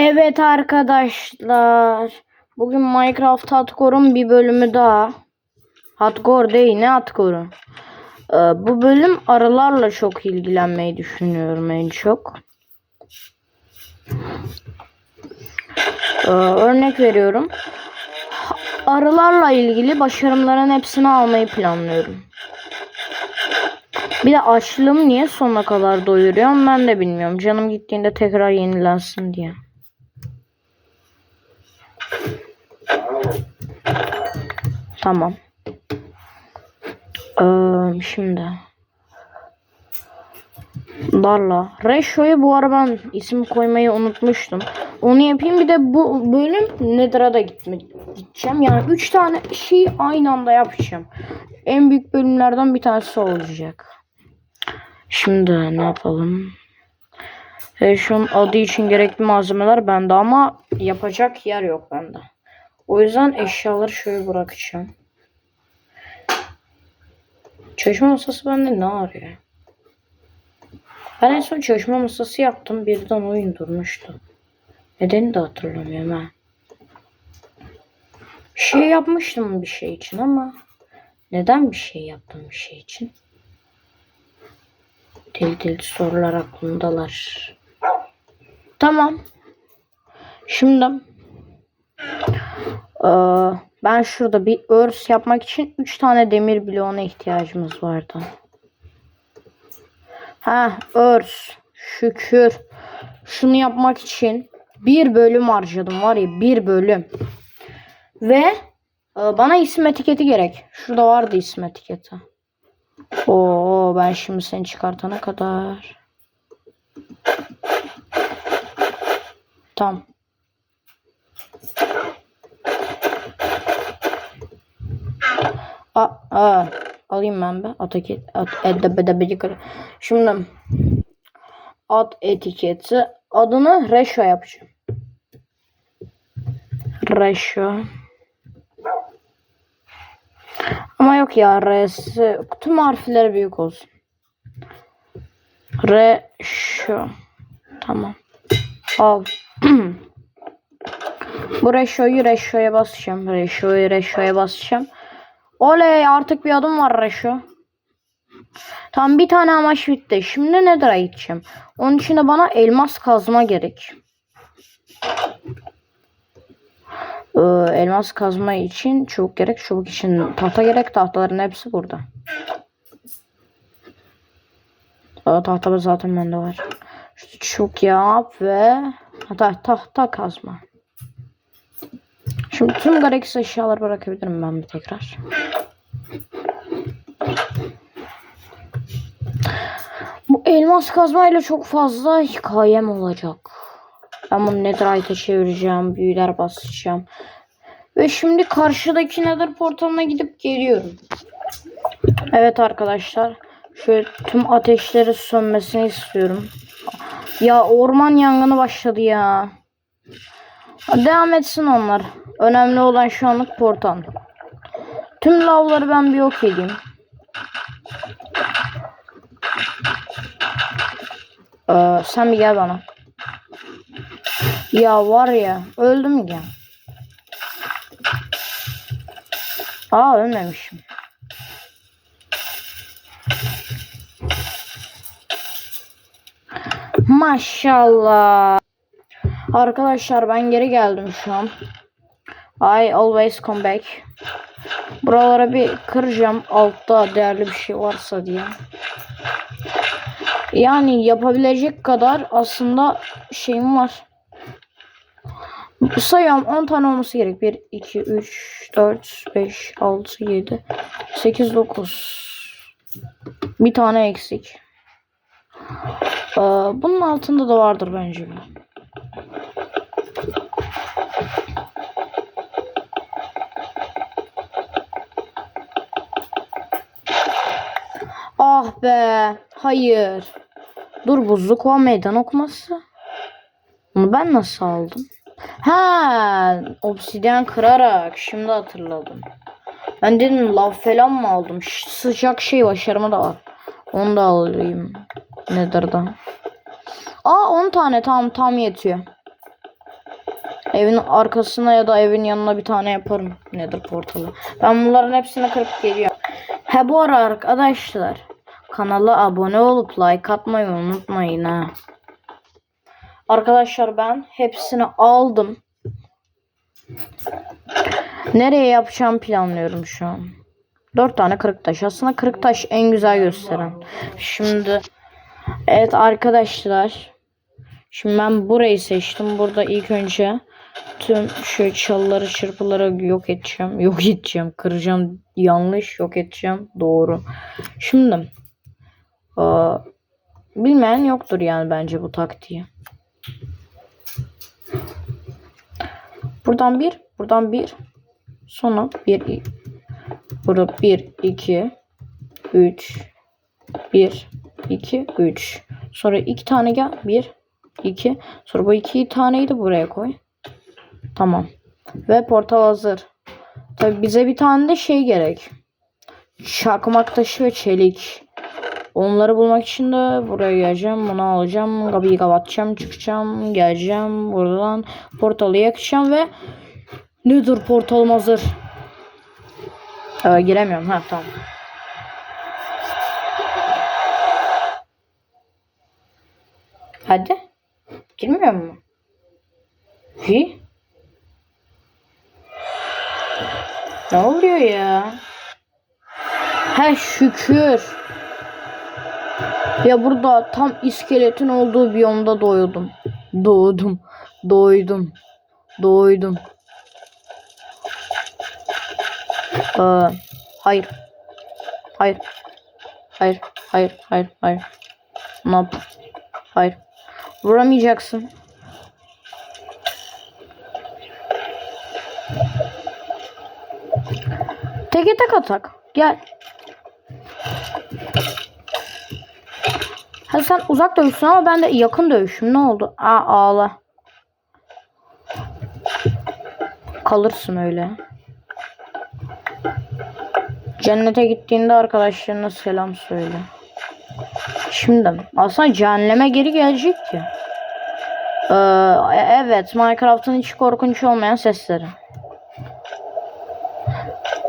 Evet arkadaşlar. Bugün Minecraft Hardcore'un bir bölümü daha. Hardcore değil ne Hardcore'u? Ee, bu bölüm arılarla çok ilgilenmeyi düşünüyorum en çok. Ee, örnek veriyorum. Arılarla ilgili başarımların hepsini almayı planlıyorum. Bir de açlığımı niye sonuna kadar doyuruyorum ben de bilmiyorum. Canım gittiğinde tekrar yenilensin diye. Tamam. Ee, şimdi. Darla. Ratio'yu bu ara ben isim koymayı unutmuştum. Onu yapayım bir de bu bölüm Nether'a da gitme, gideceğim. Yani 3 tane şeyi aynı anda yapacağım. En büyük bölümlerden bir tanesi olacak. Şimdi ne yapalım? Ratio'nun adı için gerekli malzemeler bende ama yapacak yer yok bende. O yüzden eşyaları şöyle bırakacağım. Çalışma masası bende ne arıyor? Ben en son çalışma masası yaptım. Birden oyun durmuştu. Nedeni de hatırlamıyorum ha. Bir şey yapmıştım bir şey için ama neden bir şey yaptım bir şey için? Deli deli sorular aklımdalar. Tamam. Şimdi eee, ben şurada bir örs yapmak için 3 tane demir bloğuna ihtiyacımız vardı. Ha örs. Şükür. Şunu yapmak için bir bölüm harcadım var ya bir bölüm. Ve e, bana isim etiketi gerek. Şurada vardı isim etiketi. Oo ben şimdi seni çıkartana kadar. Tamam. A, a, alayım ben be. Ataket, at, edde, bede, bede, kare. Şimdi ad etiketi adını Reşo yapacağım. Reşo. Ama yok ya R'si tüm harfleri büyük olsun. Reşo. Tamam. Al. Bu Reşo'yu Reşo'ya basacağım. Reşo'yu Reşo'ya basacağım. Oley artık bir adım var Reşo. Tam bir tane amaç bitti. Şimdi Nether'a gideceğim. Onun için de bana elmas kazma gerek. Ee, elmas kazma için çubuk gerek. Çubuk için tahta gerek. Tahtaların hepsi burada. Aa, tahta zaten bende var. Çubuk yap ve hatta tahta kazma. Şimdi tüm gereksiz eşyaları bırakabilirim ben bir tekrar. Bu elmas kazmayla çok fazla hikayem olacak. Ben bunu netherite'e çevireceğim. Büyüler basacağım. Ve şimdi karşıdaki nether portalına gidip geliyorum. Evet arkadaşlar. Şöyle tüm ateşleri sönmesini istiyorum. Ya orman yangını başladı ya. Devam etsin onlar. Önemli olan şu anlık portal. Tüm lavları ben bir yok edeyim. Ee, sen bir gel bana. Ya var ya öldüm ya. Aa ölmemişim. Maşallah. Arkadaşlar ben geri geldim şu an. I always come back. Buralara bir kıracağım altta değerli bir şey varsa diye. Yani yapabilecek kadar aslında şeyim var. Sayıyorum 10 tane olması gerek. 1, 2, 3, 4, 5, 6, 7, 8, 9. Bir tane eksik. Ee, bunun altında da vardır bence. Ah be. Hayır. Dur buzluk o meydan okuması. Bunu ben nasıl aldım? Ha, obsidyen kırarak. Şimdi hatırladım. Ben dedim lav falan mı aldım? Ş- sıcak şey başarımı da var. Onu da alayım. Nether'dan. Aa 10 tane tam tam yetiyor. Evin arkasına ya da evin yanına bir tane yaparım Nether portalı. Ben bunların hepsini kırıp geliyorum. He bu ara arkadaşlar kanala abone olup like atmayı unutmayın ha. Arkadaşlar ben hepsini aldım. Nereye yapacağım planlıyorum şu an. Dört tane kırık taş. Aslında kırık taş en güzel gösteren. Şimdi evet arkadaşlar. Şimdi ben burayı seçtim. Burada ilk önce tüm şu çalıları çırpıları yok edeceğim. Yok edeceğim. Kıracağım. Yanlış yok edeceğim. Doğru. Şimdi aa, bilmeyen yoktur yani bence bu taktiği. Buradan bir, buradan bir. Sonra bir, burada bir, iki, üç, bir, iki, üç. Sonra iki tane gel. Bir, iki. Sonra bu iki taneyi de buraya koy. Tamam. Ve portal hazır. Tabi bize bir tane de şey gerek. Çakmak taşı ve çelik. Onları bulmak için de buraya geleceğim. Bunu alacağım. Kapıyı kapatacağım. Çıkacağım. Geleceğim. Buradan portalı yakacağım ve Nether portalım hazır. Ee, giremiyorum. Ha tamam. Hadi. Girmiyor mu? Hi? Ne oluyor ya? He şükür. Ya burada tam iskeletin olduğu biyomda doyudum. Doğdum. Doydum. Doydum. Ee, hayır. Hayır. Hayır. Hayır. Hayır. Hayır. Ne yap? Hayır. Vuramayacaksın. Teke tek atak. Gel. Hadi sen uzak dövüşsün ama ben de yakın dövüşüm. Ne oldu? Aa ağla. Kalırsın öyle. Cennete gittiğinde arkadaşlarına selam söyle. Şimdi aslında cehenneme geri gelecek ki. Ee, evet Minecraft'ın hiç korkunç olmayan sesleri.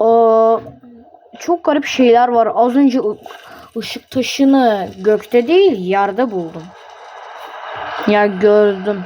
Ee, çok garip şeyler var. Az önce ışık taşını gökte değil yerde buldum. Ya gördüm.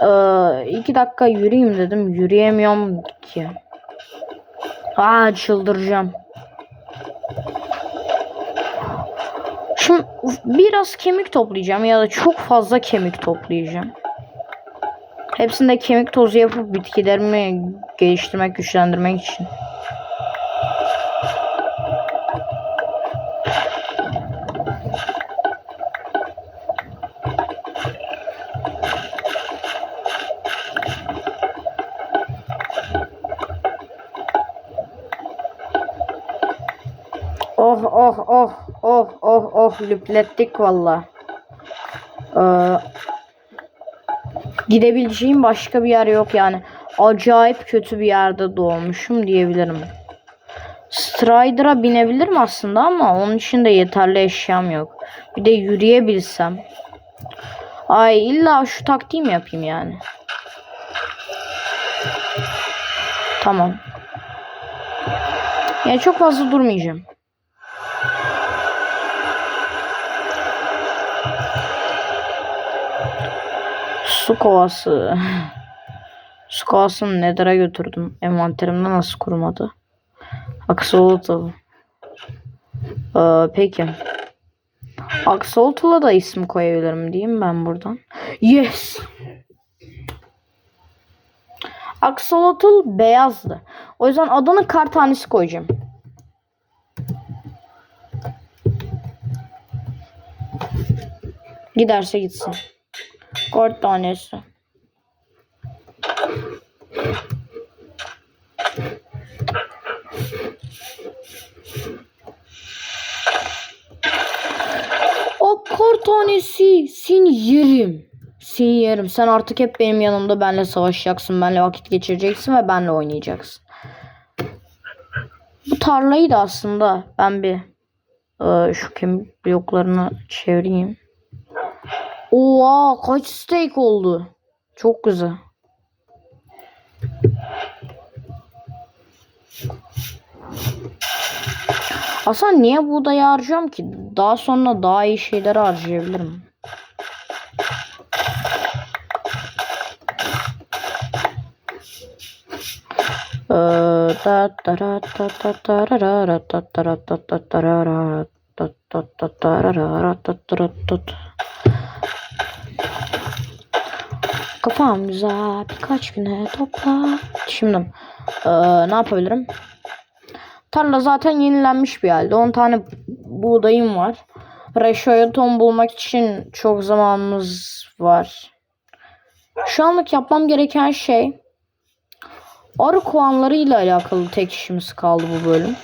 Ee, iki dakika yürüyeyim dedim. Yürüyemiyorum ki. Aa çıldıracağım. Şimdi biraz kemik toplayacağım ya da çok fazla kemik toplayacağım. Hepsinde kemik tozu yapıp bitkilerimi geliştirmek, güçlendirmek için. Oh oh oh oh oh lüplettik valla. Ee, gidebileceğim başka bir yer yok yani. Acayip kötü bir yerde doğmuşum diyebilirim. Strider'a binebilirim aslında ama onun için de yeterli eşyam yok. Bir de yürüyebilsem. Ay illa şu taktiği mi yapayım yani? Tamam. Yani çok fazla durmayacağım. Su kovası. Su kovasını Nether'a götürdüm. Envanterimde nasıl kurumadı? Axolotl. Ee, peki. Axolotl'a da isim koyabilirim diyeyim ben buradan. Yes. Axolotl beyazdı. O yüzden adını kar tanesi koyacağım. Giderse gitsin. Kar tanesi. O kar tanesi seni yerim. Seni yerim. Sen artık hep benim yanımda benle savaşacaksın. Benle vakit geçireceksin ve benle oynayacaksın. Bu tarlayı da aslında ben bir e, şu kemik bloklarını çevireyim. Oha kaç steak oldu? Çok güzel. Aslında niye buğdayı harcıyorum ki? Daha sonra daha iyi şeyler harcayabilirim. Da da ra ta ta ta ra ra ra ta ta ra ta ta ta ra ra ta ta ta ta ra ra ra ta ta ra ta ta. Kafam güzel birkaç güne topla. Şimdi ee, ne yapabilirim? Tarla zaten yenilenmiş bir halde. 10 tane buğdayım var. Reşo'ya ton bulmak için çok zamanımız var. Şu anlık yapmam gereken şey arı kovanlarıyla alakalı tek işimiz kaldı bu bölüm.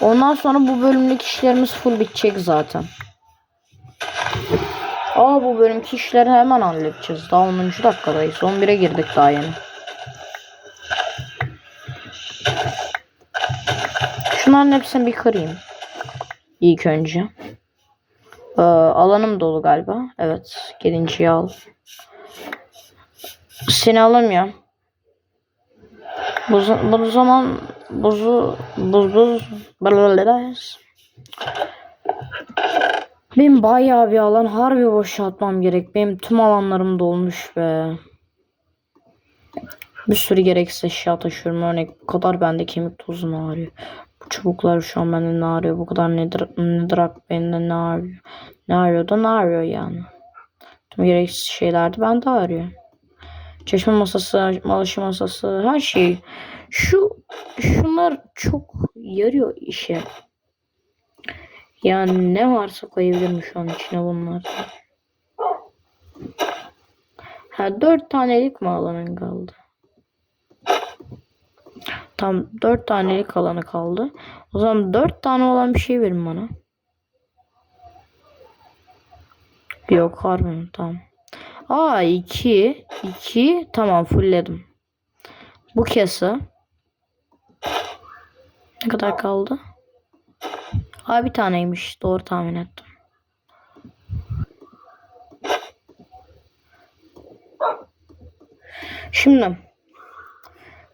Ondan sonra bu bölümlük işlerimiz full bitecek zaten. Aa bu bölümki işleri hemen halledeceğiz. Daha 10. dakikadayız. 11'e girdik daha yeni. Şunların hepsini bir kırayım. İlk önce. Ee, alanım dolu galiba. Evet. Gelinciyi al. Seni alamıyorum. Bu, bu zaman buzu buz buz blablabla. Benim bayağı bir alan harbi boşaltmam gerek. Benim tüm alanlarım dolmuş be. Bir sürü gereksiz eşya taşıyorum. Örnek bu kadar bende kemik tozu mu ağrıyor? Bu çubuklar şu an bende ne ağrıyor? Bu kadar nedir, nedir ak bende ne ağrıyor? Ne ağrıyor da ne ağrıyor yani? Tüm gereksiz şeyler de bende ağrıyor. Çeşme masası, malaşı masası, her şey. Şu şunlar çok yarıyor işe. Yani ne varsa koyabilirim şu an içine bunlar. Ha dört tanelik mi alanın kaldı? Tam dört tanelik alanı kaldı. O zaman dört tane olan bir şey verin bana. Yok harbi tamam. Aa 2 2 tamam fullledim. Bu kese ne kadar kaldı? Aa bir taneymiş. Doğru tahmin ettim. Şimdi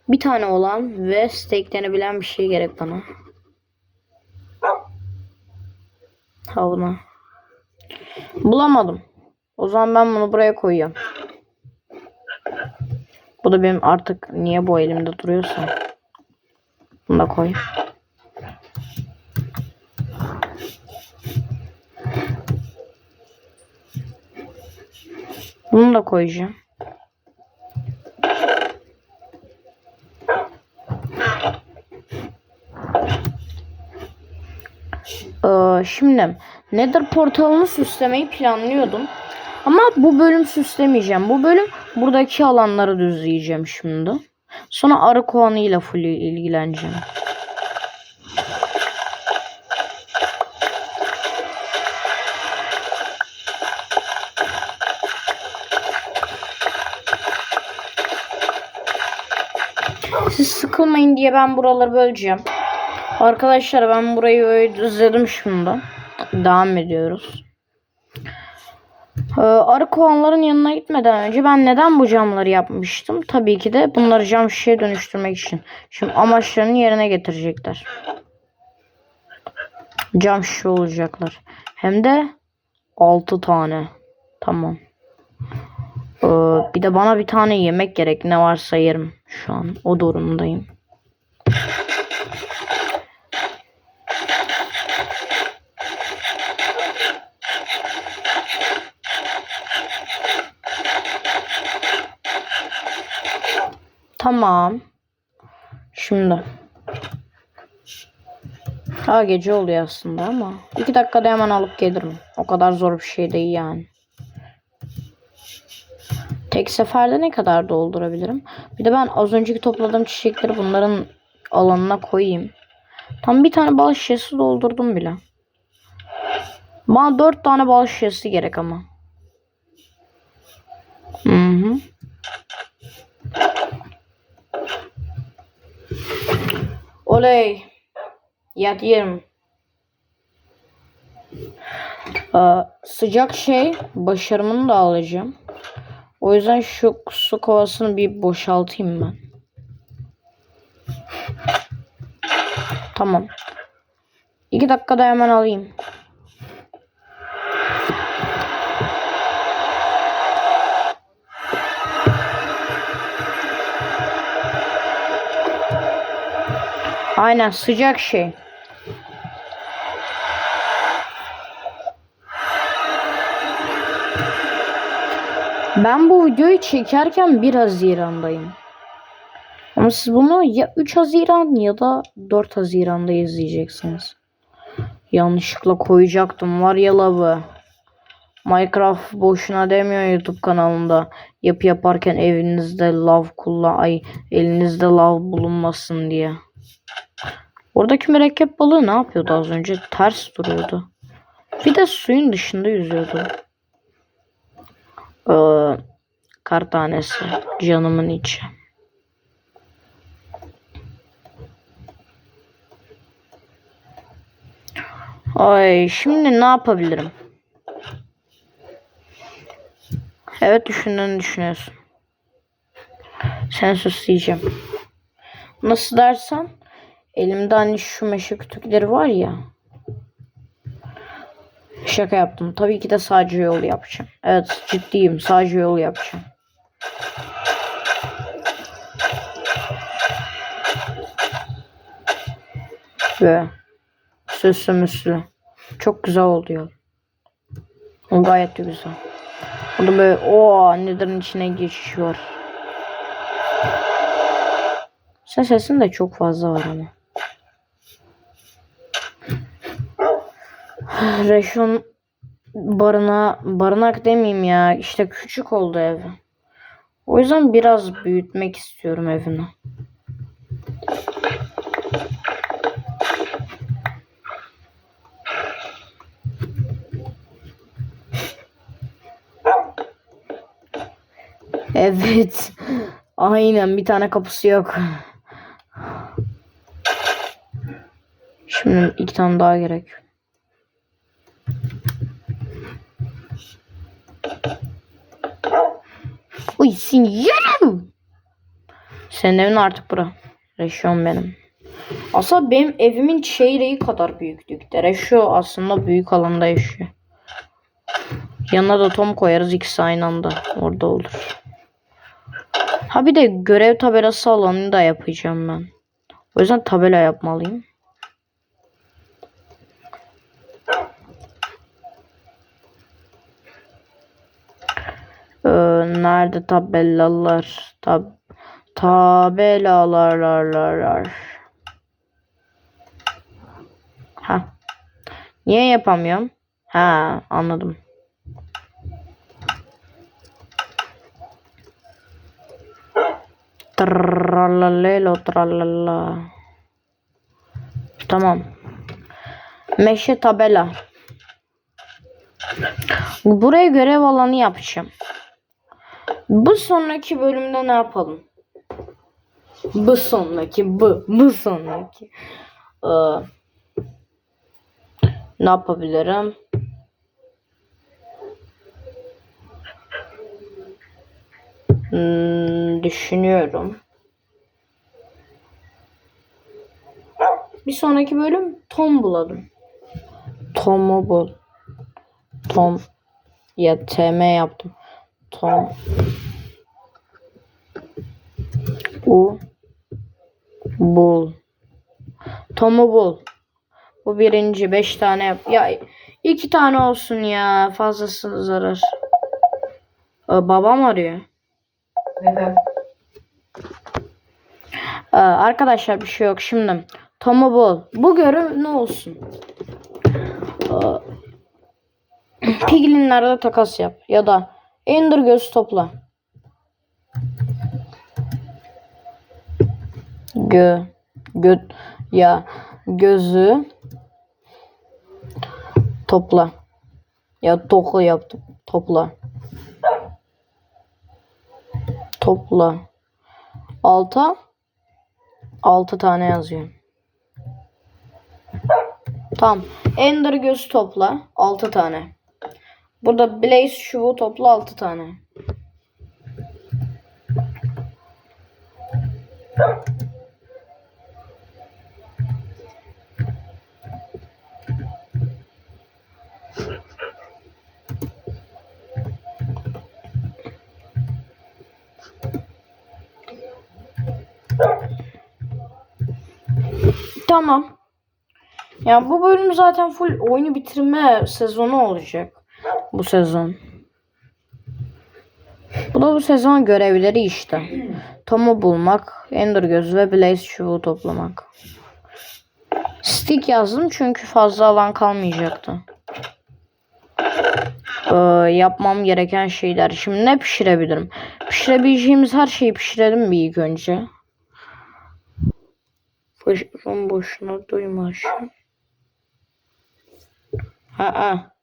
bir tane olan ve steklenebilen bir şey gerek bana. Havuna. Bulamadım. O zaman ben bunu buraya koyuyorum. Bu da benim artık niye bu elimde duruyorsa. Bunu da koy. Bunu da koyacağım. Ee, şimdi Nether portalını süslemeyi planlıyordum. Ama bu bölüm süslemeyeceğim. Bu bölüm buradaki alanları düzleyeceğim şimdi. Sonra arı kovanıyla full ilgileneceğim. Siz sıkılmayın diye ben buraları böleceğim. Arkadaşlar ben burayı öyle düzledim şimdi. Devam ediyoruz. Ee, arı kovanların yanına gitmeden önce ben neden bu camları yapmıştım? Tabii ki de bunları cam şişeye dönüştürmek için. Şimdi amaçlarını yerine getirecekler. Cam şişe olacaklar. Hem de 6 tane. Tamam. Ee, bir de bana bir tane yemek gerek. Ne varsa yerim şu an. O durumdayım. Tamam. Şimdi. Ha gece oluyor aslında ama. iki dakikada hemen alıp gelirim. O kadar zor bir şey değil yani. Tek seferde ne kadar doldurabilirim? Bir de ben az önceki topladığım çiçekleri bunların alanına koyayım. Tam bir tane bal şişesi doldurdum bile. Bana dört tane bal şişesi gerek ama. Hı hı. Oley. Yat yerim. Ee, sıcak şey başarımını da alacağım. O yüzden şu su kovasını bir boşaltayım ben. Tamam. İki dakikada hemen alayım. Aynen sıcak şey. Ben bu videoyu çekerken 1 Haziran'dayım. Ama siz bunu ya 3 Haziran ya da 4 Haziran'da izleyeceksiniz. Yanlışlıkla koyacaktım var ya lavı. Minecraft boşuna demiyor YouTube kanalında. Yapı yaparken evinizde lav kullan ay elinizde lav bulunmasın diye. Oradaki mürekkep balığı ne yapıyordu az önce? Ters duruyordu. Bir de suyun dışında yüzüyordu. Ee, kar tanesi. Canımın içi. Ay şimdi ne yapabilirim? Evet düşündüğünü düşünüyorsun. Sen sus. Nasıl dersen elimde hani şu meşe kütükleri var ya. Şaka yaptım. Tabii ki de sadece yol yapacağım. Evet ciddiyim. Sadece yol yapacağım. Ve süslü müslü. Çok güzel oldu yol. O gayet de güzel. Burada böyle o neden içine geçiş var. Ses sesin de çok fazla var ama. Reşon barına barınak demeyeyim ya. İşte küçük oldu ev. O yüzden biraz büyütmek istiyorum evini. Evet. Aynen bir tane kapısı yok. Şimdi iki tane daha gerek. Uy sen yerim. Senin evin artık bura. Reşyon benim. Aslında benim evimin çeyreği kadar büyüklükte. Reşo aslında büyük alanda yaşıyor. Yanına da Tom koyarız ikisi aynı anda. Orada olur. Ha bir de görev tabelası alanını da yapacağım ben. O yüzden tabela yapmalıyım. Ee, nerede tabelalar? Tab tabelalar. Ha. Niye yapamıyorum? Ha, anladım. Tralalelo tralala. Tamam. Meşe tabela. Buraya görev alanı yapacağım. Bu sonraki bölümde ne yapalım? Bu sonraki bu bu sonraki. Ee, ne yapabilirim? Hmm, düşünüyorum. Bir sonraki bölüm Tom bulalım. Tom'u bul. Tom. Ya TM yaptım. Tom. U. Bul. Tom'u bul. Bu birinci. Beş tane yap. Ya iki tane olsun ya. Fazlası zarar. Ee, babam arıyor. Neden? Ee, arkadaşlar bir şey yok. Şimdi Tom'u bul. Bu görev ne olsun? Ee, Piglinlerle takas yap. Ya da Ender göz topla. Gö gö ya gözü topla. Ya tokla yaptım. Topla. Topla. Alta altı tane yazıyor. Tamam. Ender gözü topla. altı tane. Burada Blaze çubuğu topla 6 tane. Tamam. Ya bu bölüm zaten full oyunu bitirme sezonu olacak. Bu sezon. Bu da bu sezon görevleri işte. Tom'u bulmak, Ender gözü ve Blaze çubuğu toplamak. Stick yazdım çünkü fazla alan kalmayacaktı. Ee, yapmam gereken şeyler. Şimdi ne pişirebilirim? Pişirebileceğimiz her şeyi pişirelim bir ilk önce. Son boşuna duyma şu. Ha ha.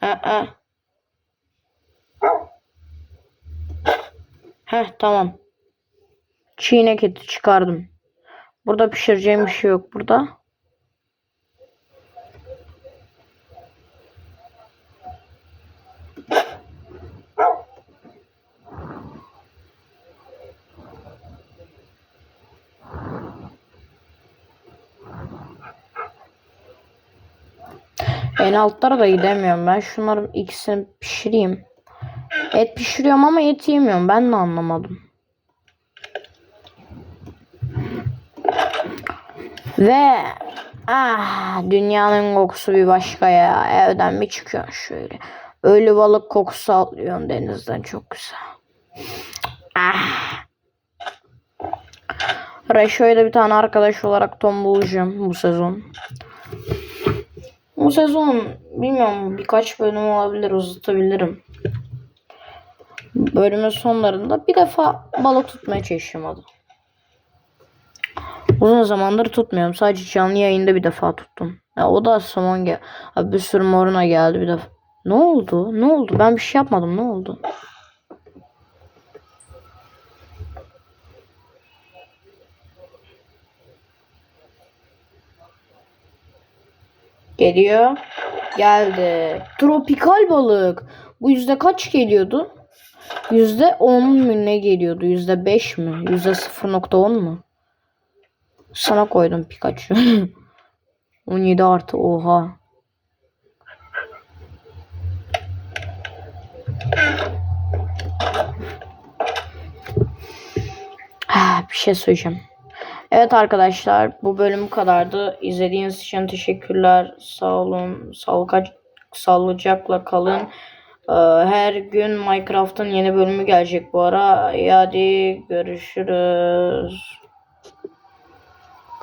Ha ha. Heh tamam. Çiğnek eti çıkardım. Burada pişireceğim bir şey yok burada. En altlara da gidemiyorum. Ben şunların ikisini pişireyim. Et pişiriyorum ama et yemiyorum. Ben de anlamadım. Ve ah dünyanın kokusu bir başka ya. Evden bir çıkıyorsun şöyle. Ölü balık kokusu alıyorsun denizden çok güzel. Ah. Reşo'ya da bir tane arkadaş olarak Tom bulacağım bu sezon. Bu sezon bilmiyorum birkaç bölüm olabilir uzatabilirim. Bölümün sonlarında bir defa balık tutmaya çalışıyorum hadi. Uzun zamandır tutmuyorum. Sadece canlı yayında bir defa tuttum. Ya o da somon gel. Abi bir sürü moruna geldi bir defa. Ne oldu? Ne oldu? Ben bir şey yapmadım. Ne oldu? Geliyor. Geldi. Tropikal balık. Bu yüzde kaç geliyordu? Yüzde on mu ne geliyordu? Yüzde beş mi? Yüzde sıfır nokta on mu? Sana koydum Pikachu. 17 artı oha. Bir şey söyleyeceğim. Evet arkadaşlar bu bölüm kadardı. İzlediğiniz için teşekkürler. Sağ olun. Sağlık, sağlıcakla kalın. Ee, Her gün Minecraft'ın yeni bölümü gelecek bu ara. Hadi görüşürüz.